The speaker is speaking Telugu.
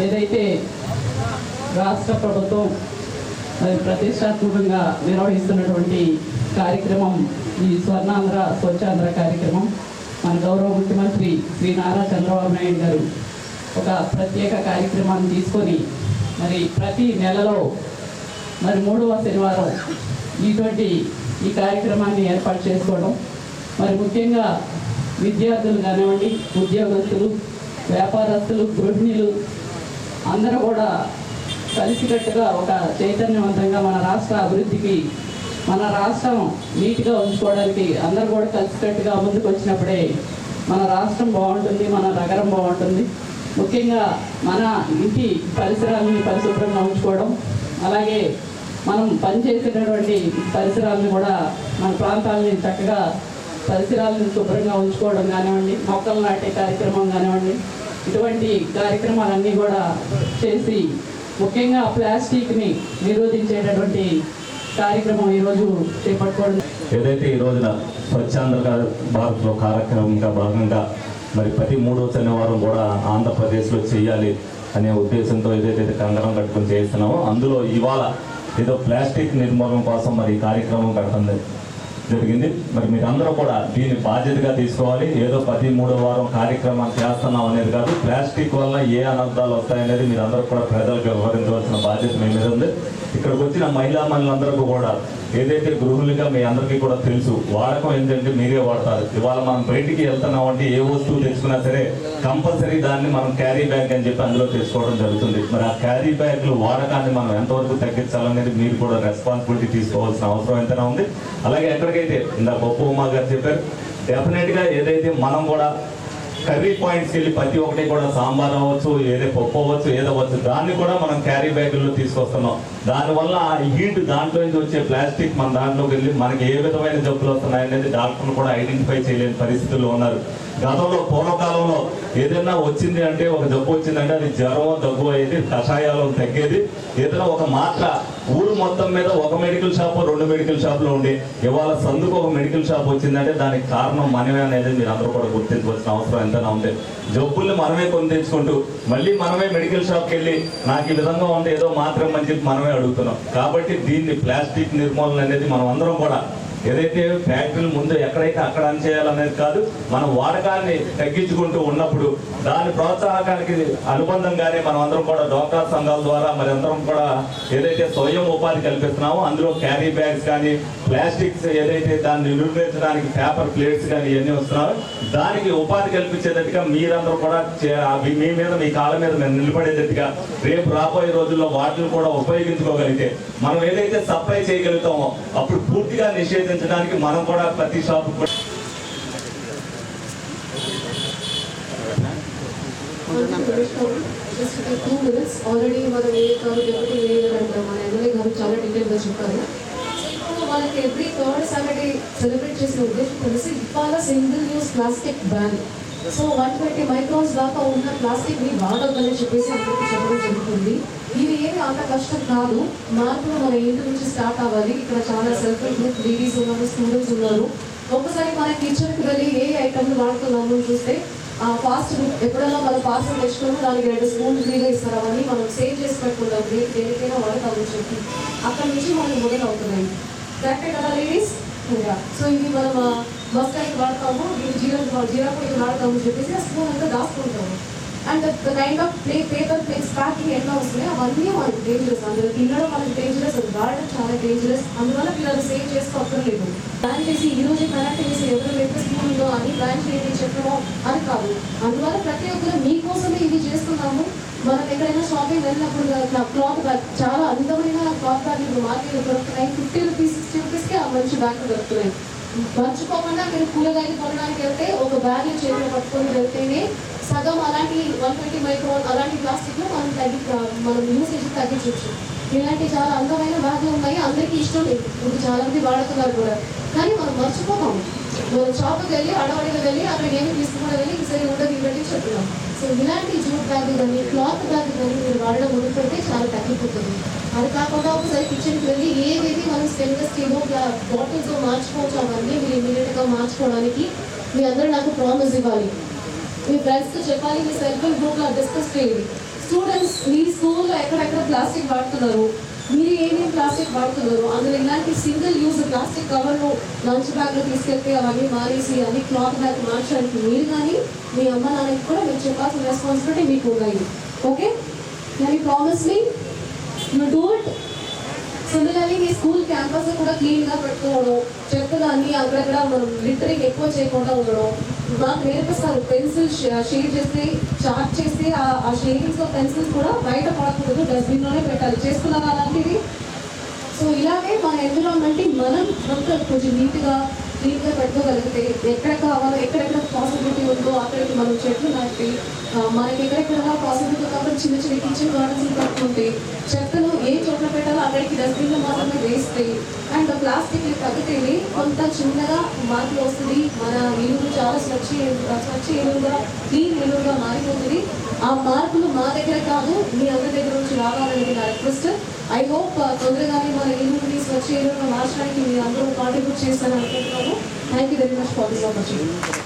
ఏదైతే రాష్ట్ర ప్రభుత్వం మరి ప్రతిష్టాత్మకంగా నిర్వహిస్తున్నటువంటి కార్యక్రమం ఈ స్వర్ణాంధ్ర స్వచ్ఛాంధ్ర కార్యక్రమం మన గౌరవ ముఖ్యమంత్రి శ్రీ నారా చంద్రబాబు నాయుడు గారు ఒక ప్రత్యేక కార్యక్రమాన్ని తీసుకొని మరి ప్రతి నెలలో మరి మూడవ శనివారం ఇటువంటి ఈ కార్యక్రమాన్ని ఏర్పాటు చేసుకోవడం మరి ముఖ్యంగా విద్యార్థులు కానివ్వండి ఉద్యోగస్తులు వ్యాపారస్తులు గృహిణులు అందరూ కూడా కలిసికట్టుగా ఒక చైతన్యవంతంగా మన రాష్ట్ర అభివృద్ధికి మన రాష్ట్రం నీట్గా ఉంచుకోవడానికి అందరూ కూడా కలిసికట్టుగా ముందుకు వచ్చినప్పుడే మన రాష్ట్రం బాగుంటుంది మన నగరం బాగుంటుంది. ముఖ్యంగా మన ఇంటి పరిసరాలని పరిశుభ్రంగా ఉంచుకోవడం అలాగే మనం పనిచేసేటటువంటి పరిసరాలను కూడా మన ప్రాంతాలని చక్కగా పరిసరాలను శుభ్రంగా ఉంచుకోవడం కానివ్వండి మొక్కలు నాటే కార్యక్రమం కానివ్వండి ఇటువంటి కార్యక్రమాలన్నీ కూడా చేసి ముఖ్యంగా ప్లాస్టిక్ని నిరోధించేటటువంటి కార్యక్రమం ఈరోజు చేపట్టుకోవడం ఏదైతే ఈ రోజున స్వచ్ఛాంధ్ర భారత్లో కార్యక్రమంగా భాగంగా మరి ప్రతి మూడో శనివారం కూడా ఆంధ్రప్రదేశ్లో చేయాలి అనే ఉద్దేశంతో ఏదైతే కంగారం కట్టుకొని చేస్తున్నామో అందులో ఇవాళ ఏదో ప్లాస్టిక్ నిర్మూలన కోసం మరి కార్యక్రమం కడుతుంది జరిగింది. మరి మీరందరూ కూడా దీన్ని బాధ్యతగా తీసుకోవాలి. ఏదో ప్రతి మూడో వారం కార్యక్రమం చేస్తున్నాం అనేది కాదు. ప్లాస్టిక్ వల్ల ఏ అనర్థాలు వస్తాయనేది మీరందరూ కూడా ప్రజలకు వివరించవలసిన బాధ్యత మీ మీద ఉంది. ఇక్కడికి వచ్చిన మహిళా మనులందరికీ కూడా ఏదైతే గృహులుగా మీ అందరికీ కూడా తెలుసు వాడకం ఏంటంటే మీరే వాడతారు. ఇవాళ మనం బయటికి వెళ్తున్నాం అంటే ఏ వస్తువు తెచ్చుకున్నా సరే కంపల్సరీ దాన్ని మనం క్యారీ బ్యాగ్ అని చెప్పి అందులో తెచ్చుకోవడం జరుగుతుంది. మరి ఆ క్యారీ బ్యాగ్లు వాడకాన్ని మనం ఎంతవరకు తగ్గించాలనేది మీరు కూడా రెస్పాన్సిబిలిటీ తీసుకోవాల్సిన అవసరం ఎంతైనా ఉంది. అలాగే ఎక్కడికైతే ఇందాక పప్పు ఉమా గారు చెప్పారు డెఫినెట్గా ఏదైతే మనం కూడా కర్రీ పాయింట్స్కి వెళ్ళి ప్రతి ఒక్కటి కూడా సాంబార్ అవ్వచ్చు ఏదో పప్పు అవ్వచ్చు ఏదో దాన్ని కూడా మనం క్యారీ బ్యాగుల్లో తీసుకొస్తున్నాం. దానివల్ల ఆ హీట్ దాంట్లో నుంచి వచ్చే ప్లాస్టిక్ మన దాంట్లోకి వెళ్ళి మనకి ఏ విధమైన జబ్బులు వస్తున్నాయి అనేది డాక్టర్లు కూడా ఐడెంటిఫై చేయలేని పరిస్థితుల్లో ఉన్నారు. గతంలో పూర్వకాలంలో ఏదైనా వచ్చింది అంటే ఒక జబ్బు వచ్చిందంటే అది జ్వరం దగ్గు అయ్యేది కషాయాలు తగ్గేది ఏదైనా ఒక మాత్ర ఊరు మొత్తం మీద ఒక మెడికల్ షాప్ రెండు మెడికల్ షాప్లో ఉండి ఇవాళ సందుకు ఒక మెడికల్ షాప్ వచ్చిందంటే దానికి కారణం మనమే అనేది మీరు అందరూ కూడా గుర్తించవలసిన అవసరం ఎంతైనా ఉంది జబ్బుల్ని మనమే కొని తెచ్చుకుంటూ మళ్ళీ మనమే మెడికల్ షాప్కి వెళ్ళి నాకు ఈ విధంగా ఉంది ఏదో మాత్రం మంచిది మనమే అడుగుతున్నాం. కాబట్టి దీన్ని ప్లాస్టిక్ నిర్మూలన అనేది మనం అందరం కూడా ఏదైతే ఫ్యాక్టరీలు ముందు ఎక్కడైతే అక్కడ అని చేయాలనేది కాదు మనం వాడకాన్ని తగ్గించుకుంటూ ఉన్నప్పుడు దాని ప్రోత్సాహకానికి అనుబంధంగానే మనం అందరం కూడా డోక్రా సంఘాల ద్వారా మరి అందరం కూడా ఏదైతే స్వయం ఉపాధి కల్పిస్తున్నామో అందులో క్యారీ బ్యాగ్స్ కానీ ప్లాస్టిక్స్ ఏదైతే దాన్ని నిర్వహించడానికి పేపర్ ప్లేట్స్ కానీ ఇవన్నీ వస్తున్నారో దానికి ఉపాధి కల్పించేటట్టుగా మీరందరూ కూడా చే- మీ మీద మీ కాళ్ళ మీద మేము నిలబడేటట్టుగా రేపు రాబోయే రోజుల్లో వాటిని కూడా ఉపయోగించుకోగలిగితే మనం ఏదైతే సప్లై చేయగలుగుతామో అప్పుడు పూర్తిగా నిషేధం నిషేధించడానికి మనం కూడా ప్రతి shop just two minutes already మన ఏ గారు డెప్యూటీ మన ఎమ్మెల్యే గారు చాలా డీటెయిల్గా చెప్పారు వాళ్ళకి మనకి ఎవ్రీ థర్డ్ సాటర్డే సెలబ్రేట్ చేసిన ఉద్దేశం తెలిసి ఇవాళ single use plastic ban. So one twenty microns దాకా ఉన్న ప్లాస్టిక్ని వాడొద్దని చెప్పేసి అందరికీ చెప్పడం జరుగుతుంది. ఇది ఏమి అంత కష్టం కాదు. మార్పులు మన ఇంటి నుంచి స్టార్ట్ అవ్వాలి. ఇక్కడ చాలా సెల్ఫ్ హెల్ప్ గ్రూప్ లేడీస్ ఉన్నారు స్టూడెంట్స్ ఉన్నారు. ఒక్కసారి మన కిచెన్కి వెళ్ళి ఏ ఐటమ్లు వాడుతున్నాము చూస్తే ఆ ఫాస్ట్ ఎప్పుడైనా మనం పార్సల్ తెచ్చుకొని దానికి రెండు స్పూన్ ఫ్రీగా ఇస్తారు. అవన్నీ మనం సేవ్ చేసి పెట్టుకుంటాం. దేనికైనా వాడతామని చెప్పి. అక్కడ నుంచి మనకు మొదలు అవుతున్నాయి కరెక్టే కదా లేడీస్? సో ఇది మనం మస్టర్డ్ వాడతాము ఇది జీరా జీరా పొడి వాడతాము చెప్పేసి ఆ స్పూన్ అంతా దాచుకుంటాము. And the kind of play paper plates packing ఎట్లా వస్తున్నాయి అవన్నీ మనకి డేంజరస్ అందులో తినడం మనకి డేంజరస్ అది వాడడం చాలా డేంజరస్ అందువల్ల పిల్లలు సేవ్ చేసుకోక్కర్లేదు ప్లాన్ చేసి ఈ రోజు కనెక్ట్ చేసి ఎవరు లేటెస్ట్ స్కూల్లో అని ప్లాన్ చేయండి చెప్పడం అని కాదు. అందువల్ల ప్రతి ఒక్కరు మీకోసమే ఇది చేస్తున్నాము. మనం ఎక్కడైనా షాపింగ్ వెళ్ళినప్పుడు నా క్లాత్ బ్యాగ్ చాలా అందమైన క్లాత్ బ్యాగ్ ఇప్పుడు మార్కెట్లో దొరుకుతున్నాయి. ఫిఫ్టీ రూపీస్ సిక్స్టీ రూపీస్కి ఆ మంచి బ్యాగ్ దొరుకుతున్నాయి. మర్చిపోకుండా మీరు కూరగాయలు కొనడానికి వెళ్తే ఒక బ్యాగ్ చేతిలో పట్టుకొని వెళ్తేనే సగం అలాంటి వన్ ట్వంటీ మైక్రోన్ అలాంటి ప్లాస్టిక్ మనం తగ్గి మనం యూసేజ్ తగ్గించవచ్చు. ఇలాంటి చాలా అందమైన బ్యాగ్లు ఉన్నాయి. అందరికీ ఇష్టం లేదు. ఇప్పుడు చాలా మంది వాడుతున్నారు కూడా. కానీ మనం మర్చిపోతాము షాప్కి వెళ్ళి అడవాడికి వెళ్ళి అక్కడ ఏమి తీసుకున్నా వెళ్ళి సరే ఉండదు ఇవ్వండి చెప్తున్నాం సో ఇలాంటి జూట్ బ్యాగ్ కానీ క్లాత్ బ్యాగ్ కానీ మీరు వాడడం మొదలుపెడితే చాలా తగ్గిపోతుంది. అది కాకుండా ఒకసారి కిచెన్కి వెళ్ళి ఏవేవి మనం స్టెయిన్లెస్ స్టీల్ బాటిల్స్ మార్చుకోవచ్చు అవన్నీ మీరు ఇమీడియట్గా మార్చుకోవడానికి మీ అందరూ నాకు ప్రామిస్ ఇవ్వాలి. మీ ఫ్రెండ్స్తో చెప్పాలి మీ సెల్ఫ్ హెల్ప్ గ్రూప్లో డిస్కస్ చేయండి. స్టూడెంట్స్ మీ స్కూల్లో ఎక్కడెక్కడ ప్లాస్టిక్ వాడుతున్నారు? మీరు ఏమేమి ప్లాస్టిక్ వాడుతున్నారు అందులో ఇలాంటి సింగిల్ యూజ్ ప్లాస్టిక్ కవర్ను లంచ్ బ్యాగ్లో తీసుకెళ్తే అవన్నీ మారేసి అన్ని క్లాత్ బ్యాగ్ మార్చడానికి మీరు కానీ మీ అమ్మ నాన్నకి కూడా మీరు చెప్పాల్సిన రెస్పాన్సిబిలిటీ మీకు ఉన్నాయి ఓకే కానీ promise me you do it similarly మీ స్కూల్ క్యాంపస్ కూడా క్లీన్గా పెట్టుకోవడం చెత్తగా అక్కడక్కడ మనం లిటరింగ్ ఎక్కువ చేయకుండా ఉండడం. మాకు నేర్పిస్తారు పెన్సిల్ షేడ్ చేస్తే చార్ట్ చేసి ఆ- ఆ షేడింగ్స్ ఆఫ్ పెన్సిల్స్ కూడా బయట పడకూడదు డస్ట్బిన్లోనే పెట్టాలి. చేసుకున్నారా అలాంటివి సో ఇలాగే మన ఎన్విరాన్మెంట్ మనం మొత్తం కొంచెం నీట్గా క్లీన్గా పెట్టుకోగలిగితే ఎక్కడ కావాలో ఎక్కడెక్కడ పాసిబిలిటీ ఉందో అక్కడికి మనం చెట్లు నాటి మనకి ఎక్కడెక్కడ పాసిబిలిటీ కాబట్టి చిన్న చిన్న కిచెన్ గార్డెన్స్ పెట్టుకుంటే చెత్తను ఏ చోట్ల పెట్టాలో అక్కడికి డస్ట్బిన్లో మాత్రమే వేస్తే అండ్ ప్లాస్టిక్ తగ్గితేనే కొంత చిన్నగా మార్పు వస్తుంది మన ఇల్లు చాలా స్వచ్ఛ స్వచ్ఛ ఎరువుగా క్లీన్ ఇల్లుగా మారిపోతుంది. ఆ మార్పులు మా దగ్గర కాదు మీ అందరి దగ్గర నుంచి రావాలనేది నా రిక్వెస్ట్ ఐ హోప్ తొందరగానే మన ఇల్లుని స్వచ్ఛ ఏదో మార్చడానికి మీరు అందరూ కాంట్రిబ్యూట్ చేస్తారని అనుకుంటున్నాము. Thank you very much for this opportunity